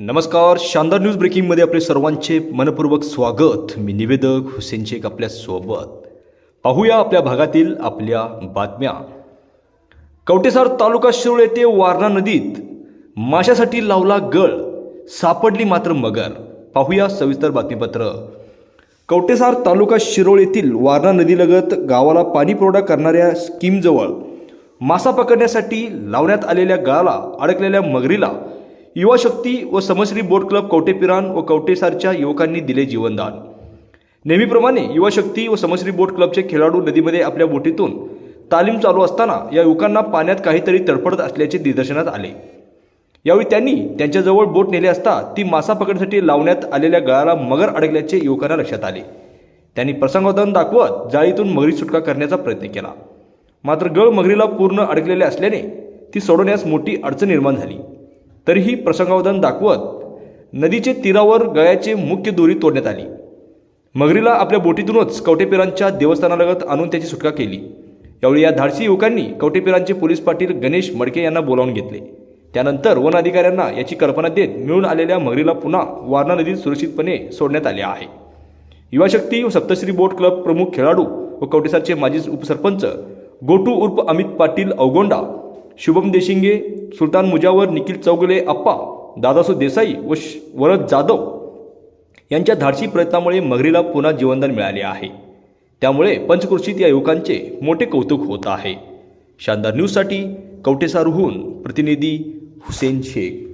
नमस्कार शानदार न्यूज ब्रेकिंगमध्ये आपले सर्वांचे मनपूर्वक स्वागत. मी निवेदक हुसेन शेख आपल्यासोबत. पाहूया आपल्या भागातील आपल्या बातम्या. कवटेसार तालुका शिरोळ येथे वारणा नदीत माशासाठी लावला गळ. सापडली मात्र मगर. पाहूया सविस्तर बातमीपत्र. कवटेसार तालुका शिरोळ येथील वारणा नदीलगत गावाला पाणी पुरवठा करणाऱ्या स्कीमजवळ मासा पकडण्यासाठी लावण्यात आलेल्या गळाला अडकलेल्या मगरीला युवा शक्ती व समश्री बोट क्लब कवटेपिरान व कवटेसारच्या युवकांनी दिले जीवनदान. नेहमीप्रमाणे युवा शक्ती व समश्री बोट क्लबचे खेळाडू नदीमध्ये आपल्या बोटीतून तालीम चालू असताना या युवकांना पाण्यात काहीतरी तडफडत असल्याचे निदर्शनात आले. यावेळी त्यांनी त्यांच्याजवळ बोट नेले असता ती मासा पकडण्यासाठी लावण्यात आलेल्या गळाला मगर अडकल्याचे युवकांना लक्षात आले. त्यांनी प्रसंगावधान दाखवत जाळीतून मगरी सुटका करण्याचा प्रयत्न केला. मात्र गळ मगरीला पूर्ण अडकलेले असल्याने ती सोडवण्यास मोठी अडचण निर्माण झाली. तरीही प्रसंगावधान दाखवत नदीचे तीरावर गळ्याचे मुख्य दोरी तोडण्यात आली. मगरीला आपल्या बोटीतूनच कवटेपिरांच्या देवस्थानालगत आणून त्याची सुटका केली. यावेळी या धाडसी युवकांनी कवटेपिरांचे पोलीस पाटील गणेश मडके यांना बोलावून घेतले. त्यानंतर वन अधिकाऱ्यांना याची कल्पना देत मिळून आलेल्या मगरीला पुन्हा वारणा नदीत सुरक्षितपणे सोडण्यात आले आहे. युवाशक्ती व सप्तश्री बोट क्लब प्रमुख खेळाडू व कवटेसारचे माजी उपसरपंच गोटू उर्फ अमित पाटील अवगोंडा शुभम देशिंगे सुलतान मुजावर निखिल चौगले अप्पा दादासू देसाई व श- वरद जाधव यांच्या धाडसी प्रयत्नामुळे मगरीला पुन्हा जीवनदान मिळाले आहे. त्यामुळे पंचकृषीत या युवकांचे मोठे कौतुक होत आहे. शानदार न्यूजसाठी कवटेसारहून प्रतिनिधी हुसेन शेख.